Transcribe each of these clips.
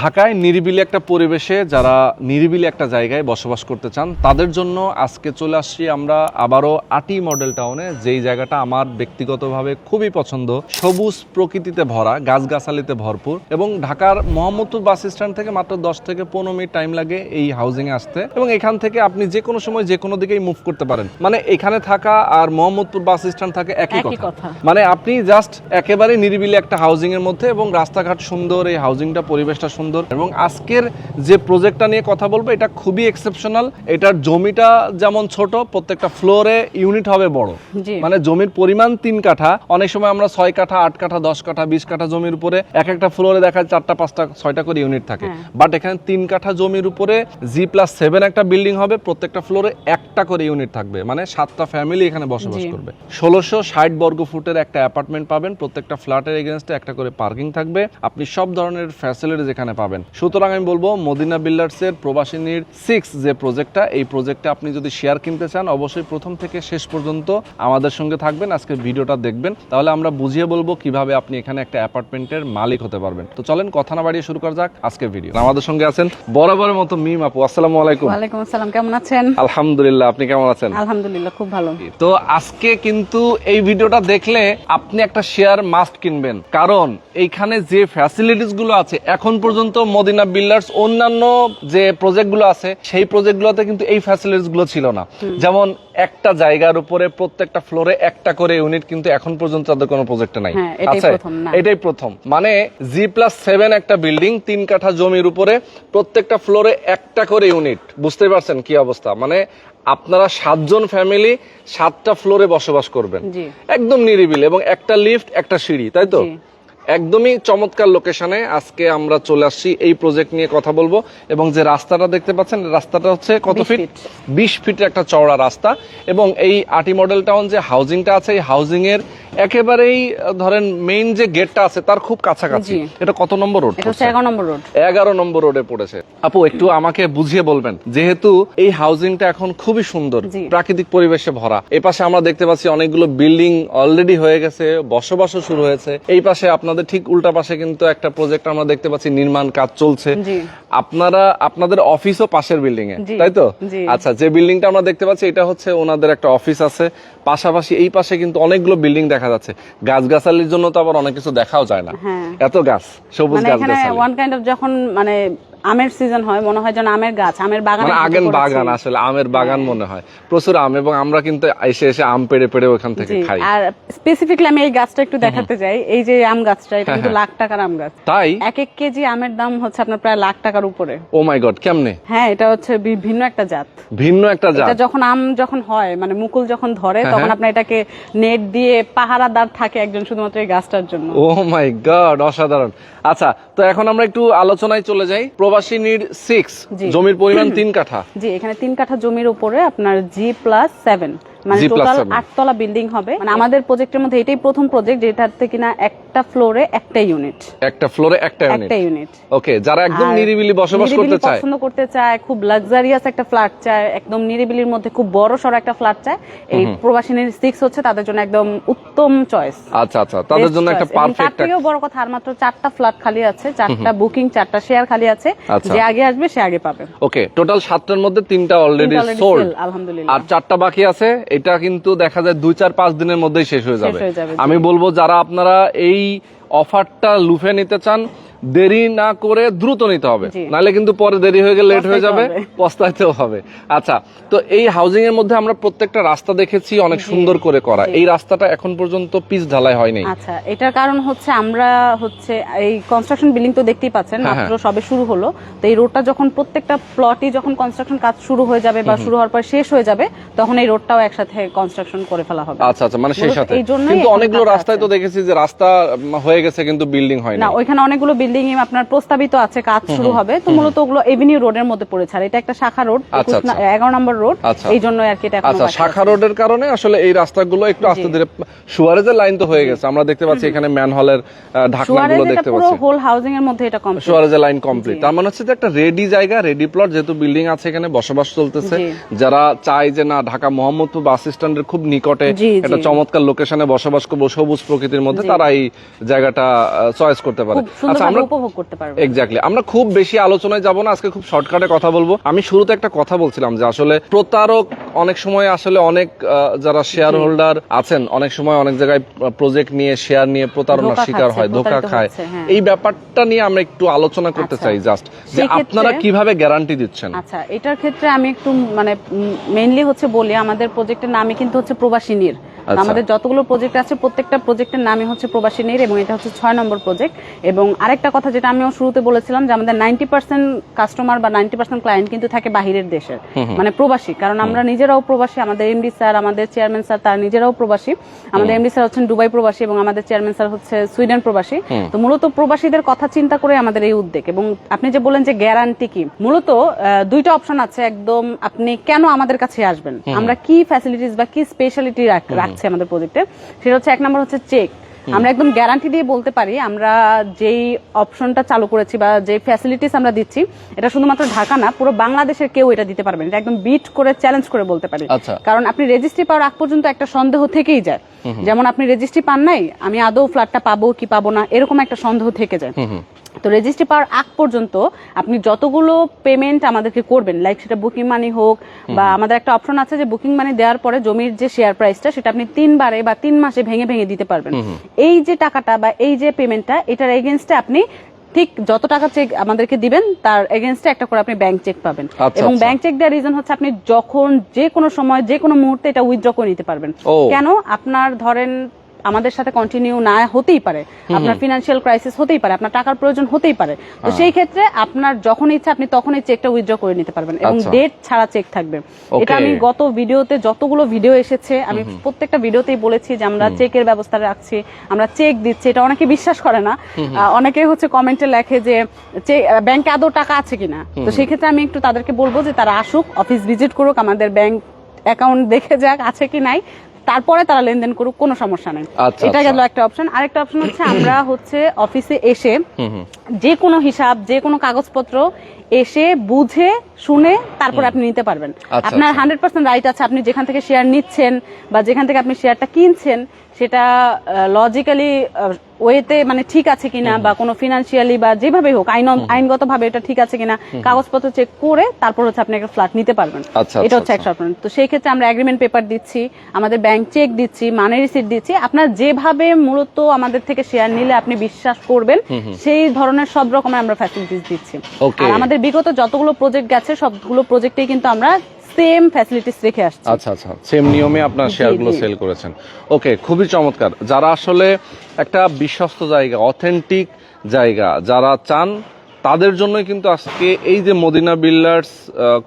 ঢাকায় নিরিবিলি একটা পরিবেশে যারা নিরিবিলি একটা জায়গায় বসবাস করতে চান তাদের জন্য আজকে চলে আসছি আমরা আবারও আটি মডেল টাউনে। যেই জায়গাটা আমার ব্যক্তিগতভাবে খুবই পছন্দ। সবুজ প্রকৃতিতে ভরা গাছগাছালিতে ভরপুর এবং ঢাকার মোহাম্মদপুর বাস স্ট্যান্ড থেকে মাত্র দশ থেকে পনেরো মিনিট টাইম লাগে এই হাউজিং এ আসতে। এবং এখান থেকে আপনি যে কোনো সময় যে কোনো দিকেই মুভ করতে পারেন। মানে এখানে থাকা আর মোহাম্মদপুর বাস স্ট্যান্ড থাকে একই কথা। মানে আপনি জাস্ট একেবারে নিরিবিলি একটা হাউজিং এর মধ্যে এবং রাস্তাঘাট সুন্দর এই হাউজিংটা পরিবেশটা সুন্দর। এবং আজকের যে প্রজেক্টটা নিয়ে কথা বলব এটা খুবই এক্সেপশনাল এটার জমিটা যেমন ছোট প্রত্যেকটা ফ্লোরে ইউনিট হবে বড়। মানে জমির পরিমাণ তিন কাঠা। অনেক সময় আমরা ছয় কাঠা আট কাঠা দশ কাঠা বিশ কাঠা জমির উপরে এক একটা ফ্লোরে দেখা যায় চারটা পাঁচটা ছয়টা করে ইউনিট থাকে। হ্যাঁ। বাট এখানে তিন কাঠা জমির উপরে জি প্লাস সেভেন একটা বিল্ডিং হবে প্রত্যেকটা ফ্লোরে একটা করে ইউনিট থাকবে। মানে সাতটা ফ্যামিলি এখানে বসবাস করবে। ষোলোশো ষাট বর্গ ফুটের একটা অ্যাপার্টমেন্ট পাবেন প্রত্যেকটা ফ্ল্যাটের এগেনস্টে একটা করে পার্কিং থাকবে। আপনি সব ধরনের ফ্যাসিলিটিস এখানে পাবেন। সুতরাং আমি বলব মদিনা বিল্ডার্সের প্রবাসিনীর সিক্স যে প্রজেক্টটা এই প্রজেক্টে আপনি যদি শেয়ার কিনতে চান অবশ্যই প্রথম থেকে শেষ পর্যন্ত আমাদের সঙ্গে থাকবেন আজকে ভিডিওটা দেখবেন। তাহলে আমরা বুঝিয়ে বলব কীভাবে আপনি এখানে একটা অ্যাপার্টমেন্টের মালিক হতে পারবেন। তো চলেন কথা না বাড়িয়ে শুরু করা যাক আজকের ভিডিও আমাদের সঙ্গে আছেন বরাবরের মতো মিম আপু আসসালামু আলাইকুম। ওয়ালাইকুম আসসালাম কেমন আছেন? আলহামদুলিল্লাহ আপনি কেমন আছেন? আলহামদুলিল্লাহ খুব ভালো। তো আজকে কিন্তু এই ভিডিওটা দেখলে আপনি একটা শেয়ার মাস্ট কিনবেন। কারণ এইখানে যে ফ্যাসিলিটিসগুলো আছে এখন পর্যন্ত মদিনা বিল্ডার্স অন্যান্য যে প্রজেক্টগুলো আছে সেই প্রজেক্ট গুলোতে কিন্তু এই ফ্যাসিলিটিসগুলো ছিল না। যেমন একটা জায়গার উপরে প্রত্যেকটা ফ্লোরে একটা করে ইউনিট কিন্তু এখন পর্যন্ত তাদের কোনো প্রজেক্টে নাই। হ্যাঁ, এটাই প্রথম মানে জি প্লাস সেভেন একটা বিল্ডিং তিন কাঠা জমির উপরে প্রত্যেকটা ফ্লোরে একটা করে ইউনিট বুঝতে পারছেন কি অবস্থা? মানে আপনারা সাতজন ফ্যামিলি সাতটা ফ্লোরে বসবাস করবেন। একদম নিরিবিল এবং একটা লিফট একটা সিঁড়ি তাই তো। একদমই চমৎকার লোকেশনে আজকে আমরা চলে আসছি এই প্রজেক্ট নিয়ে কথা বলব। এবং যে রাস্তাটা দেখতে পাচ্ছেন রাস্তাটা হচ্ছে কত ফিট। বিশ ফিটের একটা চওড়া রাস্তা। এবং এই আটি মডেল টাউন যে হাউজিংটা আছে এই হাউজিং এর একেবারেই ধরেন মেইন যে গেটটা আছে তার খুব কাছাকাছি। এটা কত নম্বর রোড এগারো নম্বর রোড এগারো নম্বর রোডে পড়েছে। আপু একটু আমাকে বুঝিয়ে বলবেন যেহেতু এই হাউজিংটা এখন খুবই সুন্দর প্রাকৃতিক পরিবেশে ভরা। এই পাশে আমরা দেখতে পাচ্ছি অনেকগুলো বিল্ডিং অলরেডি হয়ে গেছে বসবাসও শুরু হয়েছে। এই পাশে আপনাদের ঠিক উল্টা পাশে কিন্তু একটা প্রজেক্ট আমরা দেখতে পাচ্ছি নির্মাণ কাজ চলছে। আপনারা আপনাদের অফিসও পাশের বিল্ডিং এ তাই তো? আচ্ছা যে বিল্ডিংটা আমরা দেখতে পাচ্ছি এটা হচ্ছে ওনাদের একটা অফিস আছে। পাশাপাশি এই পাশে কিন্তু অনেকগুলো বিল্ডিং দেখা যাচ্ছে। গাছগাছালির জন্য তো আবার অনেক কিছু দেখাও যায় না। হ্যাঁ। এত গাছ সবুজ গাছ ওয়ান কাইন্ড অফ যখন মানে আমের সিজন হয় মনে হয় যেন আমের গাছ আমের বাগান মানে আগেন বাগান আসলে আমের বাগান মনে হয়। প্রচুর আম এবং আমরা কিন্তু এসে এসে আম পেড়ে পেড়ে ওখান থেকে খাই। আর স্পেসিফিকলি আমি এই গাছটা একটু দেখাতে চাই। এই যে আম গাছটা এটা কিন্তু লাখ টাকার আম গাছ। তাই? এক এক কেজি আমের দাম হচ্ছে আপনার প্রায় লাখ টাকার উপরে। ও মাই গড কেমনে? হ্যাঁ এটা হচ্ছে ভিন্ন একটা জাত। ভিন্ন একটা জাত। এটা যখন আম যখন হয় মানে মুকুল যখন ধরে হ্যাঁ, তখন হ্যাঁ। আপনার এটাকে নেট দিয়ে পাহারাদার থাকে একজন শুধুমাত্র এই গাছটার জন্য। ও মাই গড অসাধারণ। আচ্ছা তো এখন আমরা একটু আলোচনায় চলে যাই। প্রবাসী নিড সিক্স জমির পরিমাণ তিন কাঠা। জি এখানে তিন কাঠা জমির উপরে আপনার জি প্লাস সেভেন মানে টোটাল আটতলা বিল্ডিং হবে। মানে আমাদের প্রজেক্টের মধ্যে এটাই প্রথম প্রজেক্ট যেটাতে কিনা একটা ফ্লোরে একটা ইউনিট একটা ফ্লোরে একটা ইউনিট একটা ইউনিট ওকে যারা একদম নিরিবিলি বসবাস করতে চায়। পছন্দ করতে চায় খুব লাক্সারিয়াস একটা ফ্ল্যাট চায় একদম নিরিবিলির মধ্যে খুব বড় সড়ো একটা ফ্ল্যাট চায় এই প্রবাসিনীর সিক্স হচ্ছে তাদের জন্য একদম উত্তম চয়েস আচ্ছা আচ্ছা তাদের জন্য একটা তার পারফেক্ট থেকেও বড় কথা আর মাত্র চারটা ফ্ল্যাট খালি আছে চারটা বুকিং চারটা শেয়ার খালি আছে। আচ্ছা। যে আগে আসবে সে আগে পাবে। ওকে টোটাল সাতটার মধ্যে তিনটা অলরেডি সোল্ড আলহামদুলিল্লাহ। আর চারটা বাকি আছে এটা কিন্তু দেখা যায় দুই চার পাঁচ দিনের মধ্যেই শেষ হয়ে যাবে। আমি বলব যারা আপনারা এই অফারটা লুফে নিতে চান দেরি না করে দ্রুত নিতে হবে। নাহলে কিন্তু পরে দেরি হয়ে গেলে লেট হয়ে যাবে পস্তাইতেও হবে। আচ্ছা তো এই হাউজিং এর মধ্যে আমরা প্রত্যেকটা রাস্তা দেখেছি অনেক সুন্দর করে করা। এই রাস্তাটা এখন পর্যন্ত পিচ ঢালাই হয়নি। আচ্ছা এটার কারণ হচ্ছে আমরা হচ্ছে এই কনস্ট্রাকশন বিল্ডিং তো দেখতেই পাচ্ছেন হ্যাঁ, মাত্র সবে শুরু হলো। তো এই রোডটা যখন প্রত্যেকটা প্লটই যখন কনস্ট্রাকশন কাজ শুরু হয়ে যাবে বা শুরু হওয়ার পর শেষ হয়ে যাবে তখন এই রোডটাও একসাথে কনস্ট্রাকশন করে ফেলা হবে। আচ্ছা আচ্ছা মানে সেই সাথে। কিন্তু অনেকগুলো রাস্তায় তো দেখেছি যে রাস্তা হয়ে গেছে কিন্তু বিল্ডিং হয়নি। না ওইখানে অনেকগুলো বিল্ডিং এ আপনার প্রস্তাবিত আছে কাজ শুরু হবে। তো মূলত ওগুলো এভিনিউ রোডের মধ্যে পড়েছে। আর এটা একটা শাখা রোড আচ্ছা, আচ্ছা। এগারো নম্বর রোড আচ্ছা। এই জন্য আর কি এটা আচ্ছা শাখা। রোডের কারণে আসলে এই রাস্তাগুলো একটু আস্তে ধীরে সুয়ারেজের লাইন তো হয়ে গেছে। আমরা দেখতে পাচ্ছি এখানে ম্যানহলের ঢাকনাগুলো দেখতে পুরো হোল হাউজিং এর মধ্যে এটা কমপ্লিট সুয়ারেজের লাইন কমপ্লিট তার মানে হচ্ছে যে একটা রেডি জায়গা রেডি প্লট যেহেতু বিল্ডিং আছে এখানে বসবাস চলতেছে। যারা চায় যে না ঢাকা মোহাম্মদপুর বাস স্ট্যান্ডের খুব নিকটে। একটা চমৎকার লোকেশনে বসবাস করব সবুজ প্রকৃতির মধ্যে তারা এই জায়গাটা চয়েস করতে পারে। আচ্ছা আমরা উপভোগ করতে পারবে। এক্স্যাক্টলি আমরা খুব বেশি আলোচনায় যাব না আজকে খুব শর্টকাটে কথা বলব। আমি শুরুতে একটা কথা বলছিলাম যে আসলে প্রতারক অনেক সময় আসলে অনেক যারা শেয়ার হোল্ডার আছেন অনেক সময় অনেক জায়গায় প্রজেক্ট নিয়ে শেয়ার নিয়ে প্রতারণার শিকার হয় ধোকা খায়। হ্যাঁ। এই ব্যাপারটা নিয়ে আমরা একটু আলোচনা করতে আচ্ছা। চাই জাস্ট যে আপনারা কীভাবে গ্যারান্টি দিচ্ছেন? আচ্ছা এটার ক্ষেত্রে আমি একটু মানে মেইনলি হচ্ছে বলি আমাদের প্রজেক্টের নামই কিন্তু হচ্ছে প্রবাসী নীর। আমাদের যতগুলো প্রজেক্ট আছে প্রত্যেকটা প্রজেক্টের নামই হচ্ছে প্রবাসী নীর এবং এটা হচ্ছে ছয় নম্বর প্রজেক্ট এবং আরেকটা কথা যেটা আমিও শুরুতে বলেছিলাম যে আমাদের নাইনটি পার্সেন্ট কাস্টমার বা নাইনটি পার্সেন্ট ক্লায়েন্ট কিন্তু থাকে বাহিরের দেশের মানে প্রবাসী। কারণ আমরা নিজেরাও প্রবাসী আমাদের এমডি স্যার আমাদের চেয়ারম্যান স্যার তারা নিজেরাও প্রবাসী। আমাদের এমডি স্যার হচ্ছেন দুবাই প্রবাসী এবং আমাদের চেয়ারম্যান স্যার হচ্ছে সুইডেন প্রবাসী। তো মূলত প্রবাসীদের কথা চিন্তা করে আমাদের এই উদ্যোগ এবং আপনি যে বলেন যে গ্যারান্টি কি মূলত দুইটা অপশন আছে। একদম আপনি কেন আমাদের কাছে আসবেন? আমরা কি ফ্যাসিলিটিস বা কি স্পেশালিটি রাখছি? আমাদের প্রজেক্টে সেটা হচ্ছে এক নম্বর হচ্ছে চেক আমরা একদম গ্যারান্টি দিয়ে বলতে পারি আমরা যেই অপশনটা চালু করেছি বা যে ফ্যাসিলিটিস আমরা দিচ্ছি এটা শুধুমাত্র ঢাকা না পুরো বাংলাদেশের কেউ এটা দিতে পারবেন এটা একদম বিট করে চ্যালেঞ্জ করে বলতে পারি। আচ্ছা। কারণ আপনি রেজিস্ট্রি পাওয়ার আগ পর্যন্ত একটা সন্দেহ থেকেই যায়। যেমন আপনি রেজিস্ট্রি পান নাই আমি আদৌ ফ্ল্যাটটা পাবো কি পাবো না এরকম একটা সন্দেহ থেকে যায়। তো রেজিস্ট্রি পাওয়ার আগ পর্যন্ত আপনি যতগুলো পেমেন্ট আমাদেরকে করবেন লাইক সেটা বুকিং মানি হোক বা আমাদের একটা অপশন আছে যে বুকিং মানি দেওয়ার পরে জমির যে শেয়ার প্রাইসটা সেটা আপনি তিনবারে বা তিন মাসে ভেঙে ভেঙে দিতে পারবেন। এই যে টাকাটা বা এই যে পেমেন্টটা এটার এগেনস্টে আপনি ঠিক যত টাকা চেক আমাদেরকে দিবেন তার এগেনস্টে একটা করে আপনি ব্যাংক চেক পাবেন। আচ্ছা, এবং আচ্ছা। ব্যাংক চেক দেওয়ার রিজন হচ্ছে আপনি যখন যে কোনো সময় যে কোনো মুহূর্তে এটা উইথড্র করে নিতে পারবেন। কেন? আপনার ধরেন আমাদের সাথে কন্টিনিউ না হতেই পারে। আপনার ফিনান্সিয়াল ক্রাইসিস হতেই পারে আপনার টাকার প্রয়োজন হতেই পারে। হ্যাঁ। তো সেই ক্ষেত্রে আপনার যখন ইচ্ছা আপনি তখন এই চেকটা উইথড্র করে নিতে পারবেন এবং আচ্ছা। ডেট ছাড়া চেক থাকবে। এটা আমি গত ভিডিওতে যতগুলো ভিডিও এসেছে আমি প্রত্যেকটা ভিডিওতেই বলেছি যে আমরা চেকের ব্যবস্থা রাখছি আমরা চেক দিচ্ছি। এটা অনেকে বিশ্বাস করে না। অনেকে হচ্ছে কমেন্টে লেখে যে ব্যাংকে আদৌ টাকা আছে কিনা? তো সেই ক্ষেত্রে আমি একটু তাদেরকে বলব যে তারা আসুক অফিস ভিজিট করুক আমাদের ব্যাংক অ্যাকাউন্ট দেখে যাক আছে কি নাই। তারপরে তারা লেনদেন করুক কোনো সমস্যা নেই। আচ্ছা, এটা আচ্ছা। গেল একটা অপশন আরেকটা অপশন হচ্ছে আমরা হচ্ছে অফিসে এসে যে কোনো হিসাব যে কোনো কাগজপত্র এসে বুঝে শুনে তারপরে আপনি নিতে পারবেন। আচ্ছা, আপনার। হান্ড্রেড পার্সেন্ট রাইট আছে আপনি যেখান থেকে শেয়ার নিচ্ছেন বা যেখান থেকে আপনি শেয়ারটা কিনছেন সেটা লজিক্যালি ওয়েতে মানে ঠিক আছে কিনা বা কোনো ফিনান্সিয়ালি বা যেভাবে হোক আইন আইনগত ভাবে এটা ঠিক আছে কিনা কাগজপত্র চেক করে তারপর হচ্ছে আপনি একটা ফ্ল্যাট নিতে পারবেন। আচ্ছা, এটা আচ্ছা, হচ্ছে একটা অপশন তো সেই ক্ষেত্রে আমরা এগ্রিমেন্ট পেপার দিচ্ছি আমাদের ব্যাংক চেক দিচ্ছি মানি রিসিট দিচ্ছি। আপনার যেভাবে মূলত আমাদের থেকে শেয়ার নিলে আপনি বিশ্বাস করবেন সেই ধরনের সব রকমের আমরা ফ্যাসিলিটিস দিচ্ছি। আর আমাদের বিগত যতগুলো প্রজেক্ট গেছে সবগুলো প্রজেক্টেই কিন্তু আমরা সেম ফ্যাসিলিটিস রেখে আসছে। আচ্ছা আচ্ছা সেম নিয়মে আপনার শেয়ারগুলো সেল করেছেন। ওকে খুবই চমৎকার। যারা আসলে একটা বিশ্বস্ত জায়গা অথেন্টিক জায়গা যারা চান তাদের জন্যই কিন্তু আজকে এই যে মদিনা বিল্ডার্স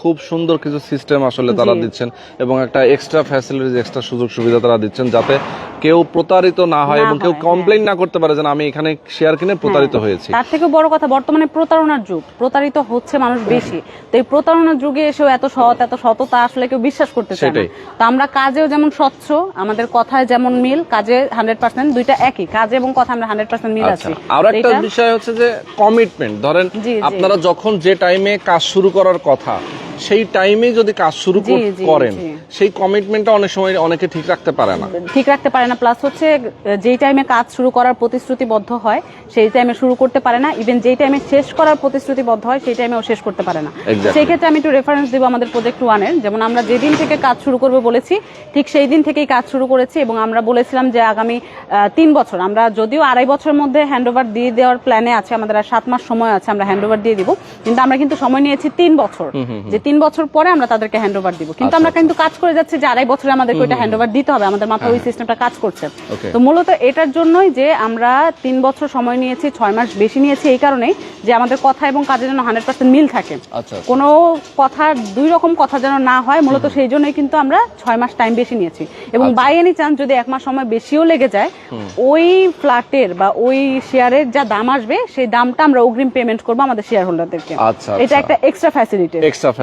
খুব সুন্দর কিছু সিস্টেম আসলে তারা দিচ্ছেন এবং একটা এক্সট্রা ফ্যাসিলিটিস এক্সট্রা সুযোগ সুবিধা তারা দিচ্ছেন যাতে কেউ প্রতারিত না হয় এবং কেউ হয়, কমপ্লেন না করতে পারে যে আমি এখানে শেয়ার কিনে প্রতারিত হ্যাঁ। হয়েছি। তার থেকে বড় কথা বর্তমানে প্রতারণার যুগ প্রতারিত হচ্ছে মানুষ বেশি। তো এই প্রতারণার যুগে এসেও এত সৎ এত সততা আসলে কেউ বিশ্বাস করতে চায় না তো আমরা কাজেও যেমন স্বচ্ছ আমাদের কথায় যেমন মিল কাজে হান্ড্রেড পার্সেন্ট দুইটা একই কাজ এবং কথা আমরা হান্ড্রেড পার্সেন্ট মিল আচ্ছা আছি। আর একটা বিষয় হচ্ছে যে কমিটমেন্ট ধরেন। আপনারা যখন যে টাইমে কাজ শুরু করার কথা সেই টাইমে যদি কাজ শুরু করেন সেই কমিটমেন্টটা অনেক সময় অনেকে ঠিক রাখতে পারে না। ঠিক রাখতে পারে না। প্লাস হচ্ছে যেই টাইমে কাজ শুরু করার প্রতিশ্রুতিবদ্ধ হয় সেই টাইমে শুরু করতে পারে না। ইভেন যেই টাইমে শেষ করার প্রতিশ্রুতিবদ্ধ হয় সেই টাইমেও শেষ করতে পারে না। সেই ক্ষেত্রে আমি একটু রেফারেন্স দিব আমাদের প্রজেক্ট ওয়ানের যেমন আমরা যেদিন থেকে কাজ শুরু করবে বলেছি ঠিক সেই দিন থেকেই কাজ শুরু করেছি এবং আমরা বলেছিলাম যে আগামী তিন বছর। আমরা যদিও আড়াই বছরের মধ্যে হ্যান্ডওভার দিয়ে দেওয়ার প্ল্যানে আছে আমাদের আর সাত মাস সময় আছে আমরা হ্যান্ডওভার দিয়ে দিব। কিন্তু আমরা কিন্তু সময় নিয়েছি তিন বছর। যে তিন বছর পরে আমরা তাদেরকে হ্যান্ডওভার দিব। কিন্তু আচ্ছা, আমরা কিন্তু কাজ করে যাচ্ছি যে আড়াই বছরে আমাদেরকে ওইটা হ্যান্ডওভার দিতে হবে। আমাদের মাথায় ওই সিস্টেমটা কাজ করছে। তো মূলত এটার জন্যই যে আমরা তিন বছর সময় নিয়েছি ছয় মাস বেশি নিয়েছি এই কারণেই যে আমাদের কথা এবং কাজের জন্য হান্ড্রেড পার্সেন্ট মিল থাকে। আচ্ছা কোনো কথার দুই রকম কথা যেন না হয় মূলত সেই জন্যই কিন্তু আমরা ছয় মাস টাইম বেশি নিয়েছি। এবং আচ্ছা। বাই এনি চান্স যদি এক মাস সময় বেশিও লেগে যায় ওই ফ্ল্যাটের বা ওই শেয়ারের যা দাম আসবে সেই দামটা আমরা অগ্রিম পেমেন্ট করব আমাদের শেয়ার হোল্ডারদেরকে আচ্ছা, এটা আচ্ছা। একটা এক্সট্রা ফ্যাসিলিটি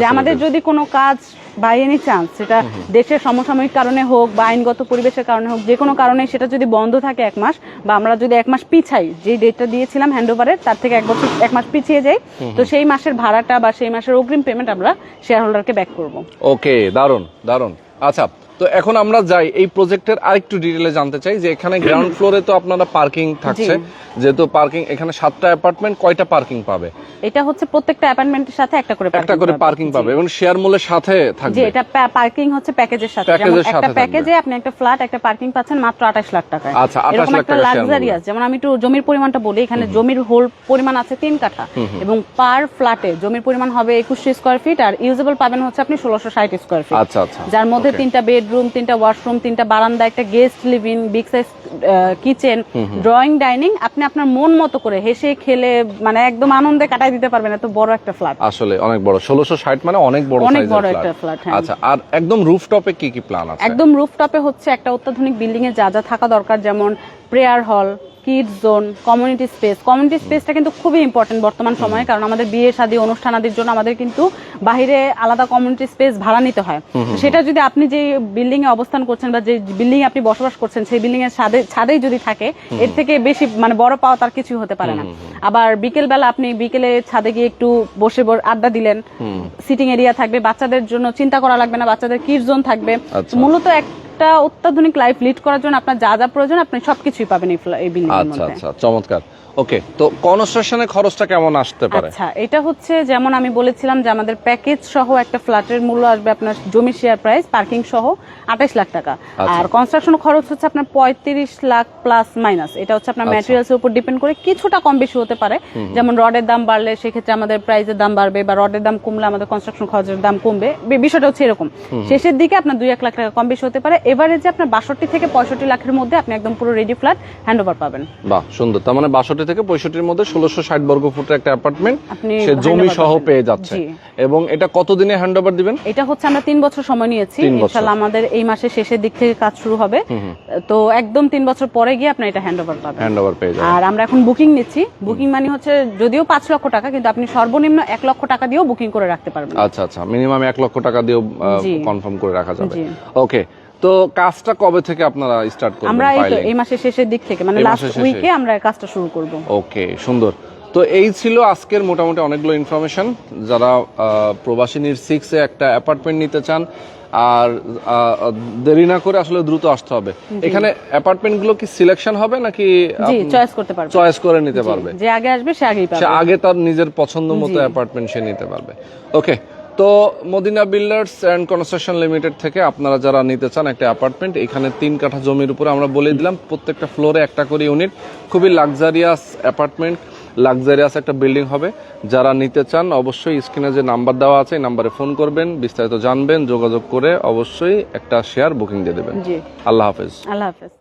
যে আমাদের যদি কোনো কাজ বাই এনি চান্স সেটা দেশের সমসাময়িক কারণে হোক বা আইনগত পরিবেশের কারণে হোক যে কোনো কারণে সেটা যদি বন্ধ থাকে এক মাস বা আমরা যদি এক মাস পিছাই যে ডেটটা দিয়েছিলাম হ্যান্ডওভারের তার থেকে এক বছর এক মাস পিছিয়ে যাই তো সেই মাসের ভাড়াটা বা সেই মাসের অগ্রিম পেমেন্ট আমরা শেয়ার হোল্ডারকে ব্যাক করব। ওকে দারুণ দারুণ আচ্ছা তো এখন আমরা যাই। এই প্রজেক্টের আরেকটু ডিটেলে জানতে চাই যে এখানে গ্রাউন্ড ফ্লোরে তো আপনারা পার্কিং থাকছে। যেহেতু পার্কিং এখানে সাতটা অ্যাপার্টমেন্ট কয়টা পার্কিং পাবে? এটা হচ্ছে প্রত্যেকটা অ্যাপার্টমেন্টের সাথে একটা করে একটা করে পার্কিং পাবে এবং শেয়ার মূল্যের সাথে জি থাকবে এটা পার্কিং হচ্ছে প্যাকেজের সাথে। যেমন একটা প্যাকেজে আপনি একটা ফ্ল্যাট একটা পার্কিং পাচ্ছেন মাত্র 28 লাখ টাকায়। আচ্ছা, 28 লাখ টাকা share লাক্সারিয়াস যেমন আমি একটু জমির পরিমাণটা বলি এখানে জমির হোল পরিমাণ আছে তিন কাঠা। এবং পার ফ্ল্যাটে জমির পরিমাণ হবে 2100 স্কয়ার ফিট আর ইউজেবল পাবেন হচ্ছে আপনি 1660 স্কয়ার ফিট আচ্ছা আচ্ছা। যার মধ্যে. তিনটা বেডরুম তিনটা ওয়াশরুম তিনটা বারান্দা একটা guest living big size kitchen drawing dining আপনি আপনার মন মতো করে হেসে খেলে মানে একদম আনন্দে কাটাই দিতে পারবেন। এত বড় একটা ফ্ল্যাট আসলে অনেক বড়। ষোলোশো ষাট মানে অনেক বড় অনেক বড় একটা হ্যাঁ। আচ্ছা আর একদম রুফটপে কি কি প্ল্যান আছে? একদম রুফটপে হচ্ছে একটা অত্যাধুনিক বিল্ডিং এ যা যা থাকা দরকার যেমন prayer hall kid zone community space community স্পেসটা কিন্তু খুবই ইম্পর্টেন্ট বর্তমান সময়ে কারণ আমাদের বিয়ে শাদী অনুষ্ঠান আদির জন্য আমাদের কিন্তু বাইরে আলাদা কমিউনিটি স্পেস ভাড়া নিতে হয়। সেটা যদি আপনি যে বিল্ডিং এ অবস্থান করছেন বা যে বিল্ডিং এ আপনি বসবাস করছেন সেই বিল্ডিং এর ছাদে ছাদেই যদি থাকে এর থেকে বেশি মানে বড় পাওয়া তার কিছু হতে পারে না। আবার বিকেল বেলা আপনি বিকেলে ছাদে গিয়ে একটু বসে আড্ডা দিলেন সিটিং এরিয়া থাকবে বাচ্চাদের জন্য চিন্তা করা লাগবে না বাচ্চাদের কিড জোন থাকবে। মূলত মূলত একটা অত্যাধুনিক লাইফ লিড করার জন্য আপনার যা যা প্রয়োজন আপনি সবকিছুই পাবেন এই বিল্ডিং এর আচ্ছা আচ্ছা চমৎকার। ওকে তো কনস্ট্রাকশনের খরচটা কেমন আসতে পারে? আচ্ছা এটা হচ্ছে যেমন আমি বলেছিলাম যে আমাদের প্যাকেজ সহ একটা ফ্ল্যাটের মূল্য আসবে আপনার জমি শেয়ার প্রাইস পার্কিং সহ আঠাশ লাখ টাকা। আচ্ছা। আর কনস্ট্রাকশন খরচ হচ্ছে আপনার পঁয়ত্রিশ লাখ প্লাস মাইনাস এটা হচ্ছে আপনার আচ্ছা। ম্যাটেরিয়ালস এর উপর ডিপেন্ড করে কিছুটা কম বেশি হতে পারে। যেমন রডের দাম বাড়লে সেক্ষেত্রে আমাদের প্রাইসের দাম বাড়বে বা রডের দাম কমলে আমাদের কনস্ট্রাকশন খরচের দাম কমবে। বিষয়টা হচ্ছে এরকম। শেষের দিকে আপনার দুই এক লাখ টাকা কম বেশি হতে পারে। এভারেজে আপনার বাষট্টি থেকে পঁয়ষট্টি লাখের মধ্যে আপনি একদম পুরো রেডি ফ্ল্যাট হ্যান্ড ওভার পাবেন। বাহ সুন্দর। তার মানে বাষট্টি থেকে পঁয়ষট্টির মধ্যে ষোলোশো ষাট বর্গ ফুটের একটা অ্যাপার্টমেন্ট সে জমি সহ পেয়ে যাচ্ছে। এবং এটা কতদিনে হ্যান্ড ওভার দিবেন? এটা হচ্ছে আমরা তিন বছর সময় নিয়েছি। ইনশাল্লাহ আমাদের এই মাসের শেষের দিক থেকে কাজ শুরু হবে। তো একদম তিন বছর পরে গিয়ে আপনার এটা হ্যান্ড ওভার পাবেন। হ্যান্ড ওভার পেয়ে যাবেন। আর আমরা এখন বুকিং নিচ্ছি। বুকিং মানে হচ্ছে যদিও পাঁচ লক্ষ টাকা কিন্তু আপনি সর্বনিম্ন এক লক্ষ টাকা দিয়েও বুকিং করে রাখতে পারবেন। আচ্ছা আচ্ছা। মিনিমাম এক লক্ষ টাকা দিয়েও কনফার্ম করে রাখা যাবে। ওকে তো কাজটা কবে থেকে আপনারা স্টার্ট করবেন আমরা এই তো এই মাসের শেষের দিক থেকে মানে লাস্ট উইকে আমরা কাজটা শুরু করব। ওকে সুন্দর। তো এই ছিল আজকের মোটামুটি অনেকগুলো ইনফরমেশন যারা প্রবাসিনীর সিক্সে একটা অ্যাপার্টমেন্ট নিতে চান আর দেরি না করে আসলে দ্রুত আসতে হবে। এখানে অ্যাপার্টমেন্টগুলো কি সিলেকশন হবে নাকি জি চয়েস করতে পারবেন চয়েস করে নিতে পারবে? যে আগে আসবে সে আগেই সে পাবে। আগে তার নিজের পছন্দ মতো অ্যাপার্টমেন্ট সে নিতে পারবে। ওকে তো Madina Builders and Construction Limited থেকে আপনারা যারা নিতে চান একটা অ্যাপার্টমেন্ট এখানে তিন কাঠা জমির উপরে আমরা বলে দিলাম প্রত্যেকটা ফ্লোরে একটা করে ইউনিট। খুবই লাক্সারিয়াস অ্যাপার্টমেন্ট লাক্সারিয়াস একটা বিল্ডিং হবে। যারা নিতে চান অবশ্যই স্ক্রিনে যে নাম্বার দেওয়া আছে এই নাম্বারে ফোন করবেন বিস্তারিত জানবেন যোগাযোগ করে অবশ্যই একটা শেয়ার বুকিং দিয়ে দেবেন। আল্লাহ হাফেজ। আল্লাহ হাফেজ।